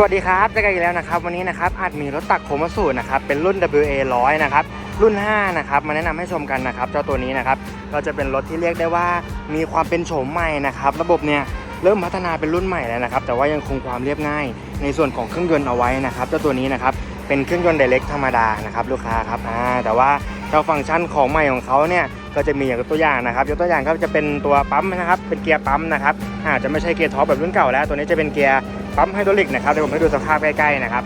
สวัสดีครับเจอกันอีกแล้วนะครับ วันนี้นะครับอาจมีรถตักโคมาสูตรนะครับเป็นรุ่น WA 100นะครับรุ่น 5 นะครับมาแนะนำให้ชมกันนะครับเจ้าตัวนี้นะครับก็จะเป็นรถที่เรียกได้ว่ามีความเป็นโฉมใหม่นะครับระบบเนี่ยเริ่มพัฒนาเป็นรุ่นใหม่แล้วนะครับ แต่ว่ายังคงความเรียบง่าย ในส่วนของเครื่องยนต์เอาไว้นะครับเจ้าตัวนี้นะครับเป็นเครื่องยนต์ไดเรกธรรมดานะครับลูกค้าครับอ่าแต่ว่าเจ้าฟังก์ชันของใหม่ของเขาเนี่ยก็จะมีอย่างตัวอย่างนะครับยกตัวอย่างก็จะเป็นตัวปั๊มนะครับเป็นเกียร์ปั๊มนะครับอาจจะไม่ใช่เกียร์ท็อปแบบรุ่นเก่าแล้ว ตัวนี้จะเป็นเกียร์ ปั๊มไฮดรอลิกนะครับเดี๋ยวผมให้ดูสภาพใกล้ๆนะครับ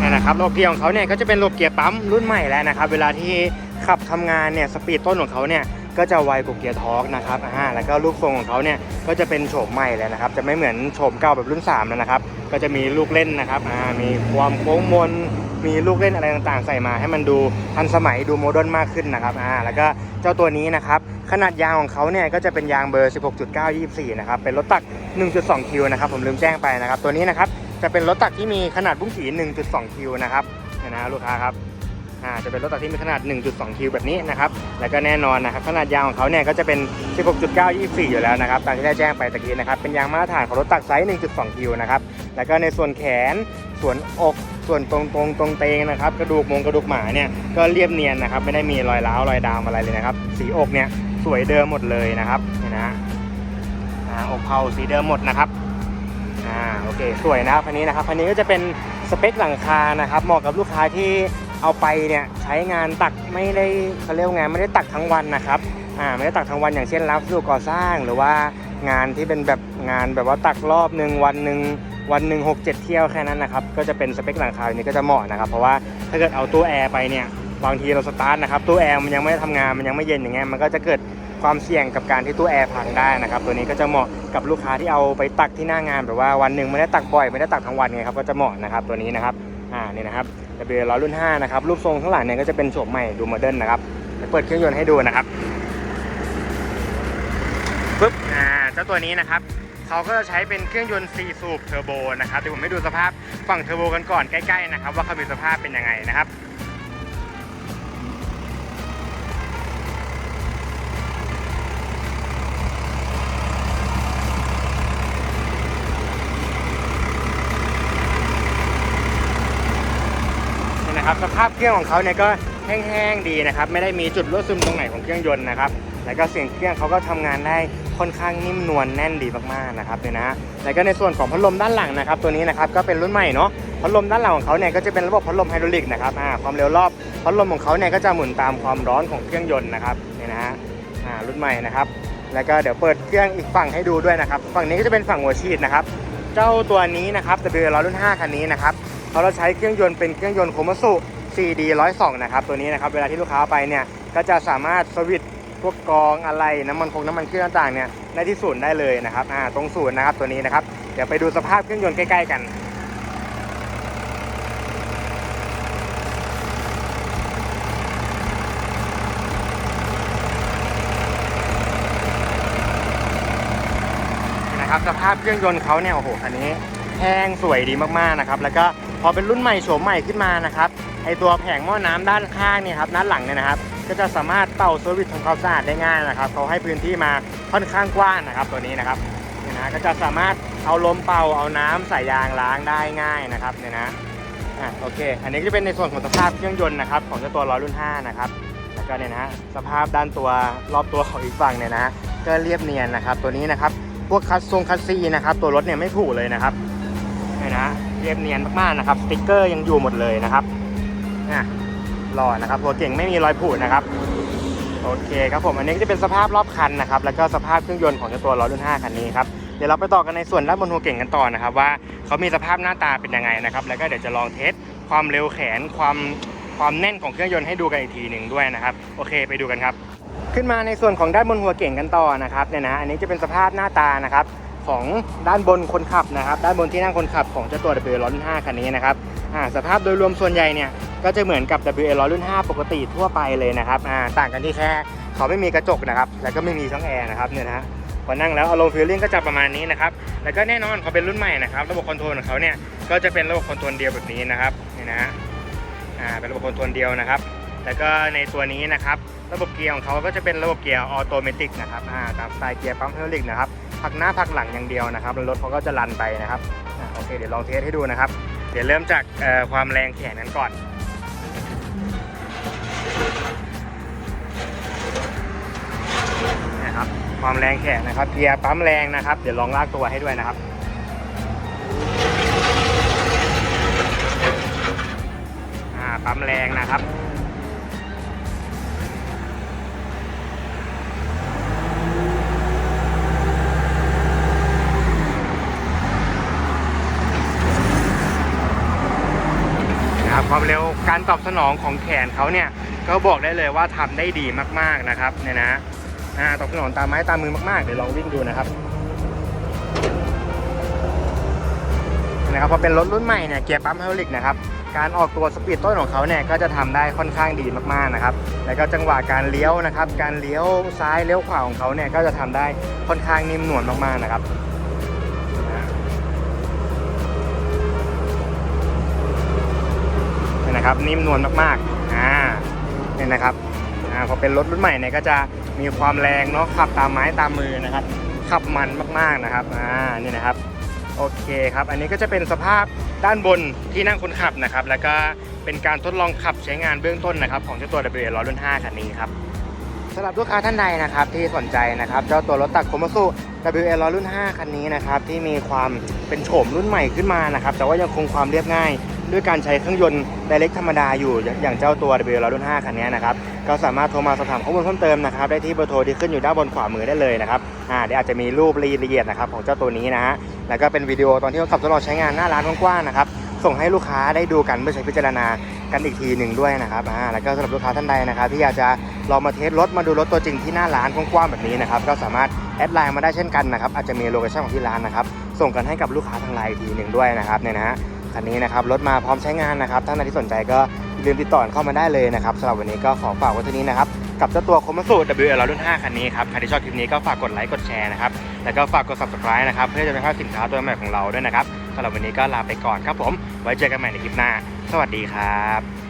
นี่นะครับระบบเกียร์ของเขาเนี่ยก็จะเป็นระบบเกียร์ปั๊มรุ่นใหม่แล้วนะครับ เวลาที่ขับทำงานเนี่ยสปีดต้นของเขาเนี่ย ก็จะไวกว่าเกียร์ทอร์กนะครับอ่าแล้วก็ลูกทรงของเขาเนี่ยก็จะเป็นโฉมใหม่เลยนะครับ จะไม่เหมือนโฉมเก่าแบบรุ่น3แล้วนะครับ ก็จะมีลูกเล่นนะครับอ่ามีความโค้งมนมีลูกเล่นอะไรต่างๆ ใส่มาให้มันดูทันสมัยดูโมเดิร์นมากขึ้นนะครับอ่าแล้วก็เจ้าตัวนี้นะครับขนาดยางของเขาเนี่ยก็จะเป็นยางเบอร์ 16.924 นะครับ เป็นรถตัก 1.2 คิวนะครับ ผมลืมแจ้งไปนะครับ ตัวนี้นะครับจะเป็นรถตักที่มีขนาดบุ้งขี1.2 คิวนะครับเนี่ยนะลูกค้าครับ อ่าจะเป็นรถตักที่มีขนาด 1.2 คิวแบบนี้นะครับ แล้วก็แน่นอนนะครับขนาดยางของเขาเนี่ยก็จะเป็น 16.924 อยู่แล้วนะครับตามที่ได้แจ้งไปตะกี้นะครับ เป็นยางมาตรฐานของรถตักไซส์ 1.2 คิวนะครับ แล้วก็ในส่วนแขน ส่วนอกส่วนตรงตรงตรงเตงนะครับกระดูกมงกระดูกหมาเนี่ยก็เรียบเนียนนะครับ ไม่ได้มีรอยร้าวรอยดามอะไรเลยนะครับ สีอกเนี่ยสวยเดิมหมดเลยนะครับเนี่นะอ่าอกเผาสีเดิมหมดนะครับอ่าโอเคสวยนะครับอันนี้นะครับอันนี้ก็จะเป็นสเปคหลังคานะครับเหมาะกับลูกค้าที่ เอาไปเนี่ยใช้งานตักไม่ได้เขาเรียกว่าไงไม่ได้ตักทั้งวันนะครับอ่าไม่ได้ตักทั้งวันอย่างเช่นรับสู่ก่อสร้างหรือว่างานที่เป็นแบบงานแบบว่าตักรอบหนึ่งวันหนึ่งวันหนึ่งหกเจ็ดเที่ยวแค่นั้นนะครับก็จะเป็นสเปคหลังคาอันนี้ก็จะเหมาะนะครับเพราะว่าถ้าเกิดเอาตู้แอร์ไปเนี่ยบางทีเราสตาร์ทนะครับตู้แอร์มันยังไม่ได้ทำงานมันยังไม่เย็นอย่างเงี้ยมันก็จะเกิดความเสี่ยงกับการที่ตู้แอร์พังได้นะครับตัวนี้ก็จะเหมาะกับลูกค้าที่เอาไปตักที่หน้างานแบบว่าวันหนึ่งไม่ได้ตักบ่อยไม่ได้ตักทั้งวันไงครับก็จะเหมาะนะครับตัวนี้นะครับ อ่านี่นะครับ W ร้อรุ่น 5 นะครับ รูปทรงข้างหลังเนี่ยก็จะเป็นโฉมใหม่ดูโมเดิร์นนะครับเปิดเครื่องยนต์ให้ดูนะครับปึ๊บอ่าเจ้าตัวนี้นะครับเขาก็จะใช้เป็นเครื่องยนต์ 4 สูบเทอร์โบนะครับเดี๋ยวผมให้ดูสภาพฝั่งเทอร์โบกันก่อนใกล้ๆนะครับว่าเขามีสภาพเป็นยังไงนะครับ นะครับสภาพเครื่องของเขาเนี่ยก็แห้งๆดีนะครับไม่ได้มีจุดรั่วซึมตรงไหนของเครื่องยนต์นะครับแล้วก็เสียงเครื่องเขาก็ทำงานได้ค่อนข้างนิ่มนวลแน่นดีมากๆนะครับเนี่ยนะแล้วก็ในส่วนของพัดลมด้านหลังนะครับตัวนี้นะครับก็เป็นรุ่นใหม่เนาะพัดลมด้านหลังของเขาเนี่ยก็จะเป็นระบบพัดลมไฮดรอลิกนะครับอ่าความเร็วรอบพัดลมของเขาเนี่ยก็จะหมุนตามความร้อนของเครื่องยนต์นะครับเนี่ยนะฮะอ่ารุ่นใหม่นะครับแล้วก็เดี๋ยวเปิดเครื่องอีกฝั่งให้ดูด้วยนะครับฝั่งนี้ก็จะเป็นฝั่งหัวฉีดนะครับเจ้าตัวนี้นะครับ W 100รุ่น5คันนี้นะครับ เขาเราใช้เครื่องยนต์เป็นเครื่องยนต์โคมัสุ CD 102นะครับตัวนี้นะครับเวลาที่ลูกค้าไปเนี่ยก็จะสามารถสวิตพวกกรองอะไรน้ำมันคงน้ำมันเครื่องต่างๆเนี่ยในที่ศูนย์ได้เลยนะครับอ่าตรงศูนย์นะครับตัวนี้นะครับเดี๋ยวไปดูสภาพเครื่องยนต์ใกล้ๆกันนะครับสภาพเครื่องยนต์เขาเนี่ยโอ้โหคันนี้แห้งสวยดีมากๆนะครับแล้วก็ พอเป็นรุ่นใหม่โฉมใหม่ขึ้นมานะครับไอตัวแผงหม้อน้ำด้านข้างเนี่ยครับด้านหลังเนี่ยนะครับ ก็จะสามารถเป่าเซอร์วิสทำความสะอาดได้ง่ายนะครับเขาให้พื้นที่มาค่อนข้างกว้างนะครับ ตัวนี้นะครับเนี่ยนะก็จะสามารถเอาลมเป่าเอาน้ำใส่ยางล้างได้ง่ายนะครับเนี่ยนะอะโอเค อันนี้ก็จะเป็นในส่วนของสภาพเครื่องยนต์นะครับของเจ้าตัวร้อยรุ่น 5 นะครับแล้วก็เนี่ยนะสภาพด้านตัวรอบตัวของอีกฝั่งเนี่ยนะก็เรียบเนียนนะครับ ตัวนี้นะครับพวกคัสทรงคัสซีนะครับตัวรถเนี่ยไม่ผุเลยนะครับเนี่ยนะ เรียบเนียนมากๆนะครับสติ๊กเกอร์ยังอยู่หมดเลยนะครับอะหล่อนะครับตัวเก่งไม่มีรอยผุนะครับโอเคครับผมอันนี้ก็จะเป็นสภาพรอบคันนะครับแล้วก็สภาพเครื่องยนต์ของตัวล้อรุ่น 5 คันนี้ครับเดี๋ยวเราไปต่อกันในส่วนด้านบนหัวเก่งกันต่อนะครับว่าเขามีสภาพหน้าตาเป็นยังไงนะครับแล้วก็เดี๋ยวจะลองเทสความเร็วแขนความความแน่นของเครื่องยนต์ให้ดูกันอีกทีหนึ่งด้วยนะครับโอเคไปดูกันครับ ขึ้นมาในส่วนของด้านบนหัวเก่งกันต่อนะครับเนี่ยนะอันนี้จะเป็นสภาพหน้าตานะครับ ของด้านบนคนขับนะครับ ด้านบนที่นั่งคนขับของเจ้าตัว WA15 คันนี้นะครับสภาพโดยรวมส่วนใหญ่เนี่ยก็จะเหมือนกับ w l รุ่น 5 ปกติทั่วไปเลยนะครับต่างกันที่แค่เขาไม่มีกระจกนะครับ แล้วก็ไม่มีช่องแอร์นะครับเนี่ยนะฮะพอนั่งแล้วอารมณ์ฟีลลิ่งก็จะประมาณนี้นะครับ แล้วก็แน่นอนเขาเป็นรุ่นใหม่นะครับ ระบบคอนโทรลของเขาเนี่ยก็จะเป็นระบบคอนโทรลเดียวแบบนี้นะครับเนี่ยนะฮะอ่าเป็นระบบคอนโทรลเดียวนะครับ แล้วก็ในตัวนี้นะครับ ระบบเกียร์ของเขาก็จะเป็นระบบเกียร์ออโตเมติกนะครับอ่าตามสไตล์เกียร์ปั๊มไฮดรอลิกนะครับพักหน้าพักหลังอย่างเดียวนะครับแล้วรถเขาก็จะรันไปนะครับอ่าโอเคเดี๋ยวลองเทสให้ดูนะครับ เดี๋ยวเริ่มจากเอ่อความแรงแขนกันก่อน นะครับความแรงแขนนะครับเกียร์ปั๊มแรงนะครับ เดี๋ยวลองลากตัวให้ด้วยนะครับอ่าปั๊มแรงนะครับ ความเร็วการตอบสนองของแขนเขาเนี่ยก็บอกได้เลยว่าทำได้ดีมากๆนะครับเนี่ยนะอ่าตอบสนองตามไม้ตามมือมากๆเดี๋ยวลองวิ่งดูนะครับนะครับพอเป็นรถรุ่นใหม่เนี่ยเกียร์ปั๊มไฮดรอลิกนะครับการออกตัวสปีดต้นของเขาเนี่ยก็จะทำได้ค่อนข้างดีมากๆนะครับ แล้วก็จังหวะการเลี้ยวนะครับ การเลี้ยวซ้ายเลี้ยวขวาของเขาเนี่ยก็จะทำได้ค่อนข้างนิ่มนวลมากๆนะครับ นะครับนิ่มนวลมากๆอ่าเนี่ยนะครับอ่าพอเป็นรถรุ่นใหม่เนี่ยก็จะมีความแรงเนาะขับตามไม้ตามมือนะครับ ขับมันมากๆนะครับอ่านี่นะครับโอเคครับ อันนี้ก็จะเป็นสภาพด้านบนที่นั่งคนขับนะครับ แล้วก็เป็นการทดลองขับใช้งานเบื้องต้นนะครับ ของเจ้าตัว WL 100รุ่น5คันนี้ครับสำหรับลูกค้าท่านใดนะครับที่สนใจนะครับเจ้าตัวรถตักโคมสุ WL 100 รุ่น 5 คันนี้นะครับที่มีความเป็นโฉมรุ่นใหม่ขึ้นมานะครับแต่ว่ายังคงความเรียบง่าย ด้วยการใช้เครื่องยนต์ไดเรกธรรมดาอยู่อย่างเจ้าตัว WL 100รุ่น5คันนี้นะครับก็สามารถโทรมาสอบถามข้อมูลเพิ่มเติมนะครับได้ที่เบอร์โทรที่ขึ้นอยู่ด้านบนขวามือได้เลยนะครับอ่าเดี๋ยวอาจจะมีรูปรายละเอียดนะครับของเจ้าตัวนี้นะฮะแล้วก็เป็นวิดีโอตอนที่เขาขับทดลองใช้งานหน้าร้านกว้างๆนะครับส่งให้ลูกค้าได้ดูกันเพื่อใช้พิจารณากันอีกทีหนึ่งด้วยนะครับอ่าแล้วก็สำหรับลูกค้าท่านใดนะครับ ที่อยากจะลองมาเทสรถมาดูรถตัวจริงที่หน้าร้านกว้างๆแบบนี้นะครับก็สามารถแอดไลน์มาได้เช่นกันนะครับอาจจะมีโลเคชั่นของที่ร้านนะครับส่งกันให้กับลูกค้าทางไลน์อีกทีหนึ่งด้วยนะครับเนี่ยนะฮะ คันนี้นะครับรถมาพร้อมใช้งานนะครับท่านใดที่สนใจก็ลืมติดต่อเข้ามาได้เลยนะครับสำหรับวันนี้ก็ขอฝากไว้เท่านี้นะครับกับเจ้าตัวคมสูตร WL รุ่น 5 คันนี้ครับใครที่ชอบคลิปนี้ก็ฝากกดไลค์กดแชร์นะครับแล้วก็ฝากกด subscribe นะครับเพื่อจะไม่พลาดสินค้าตัวใหม่ของเราด้วยนะครับสำหรับวันนี้ก็ลาไปก่อนครับผม ไว้เจอกันใหม่ในคลิปหน้า สวัสดีครับ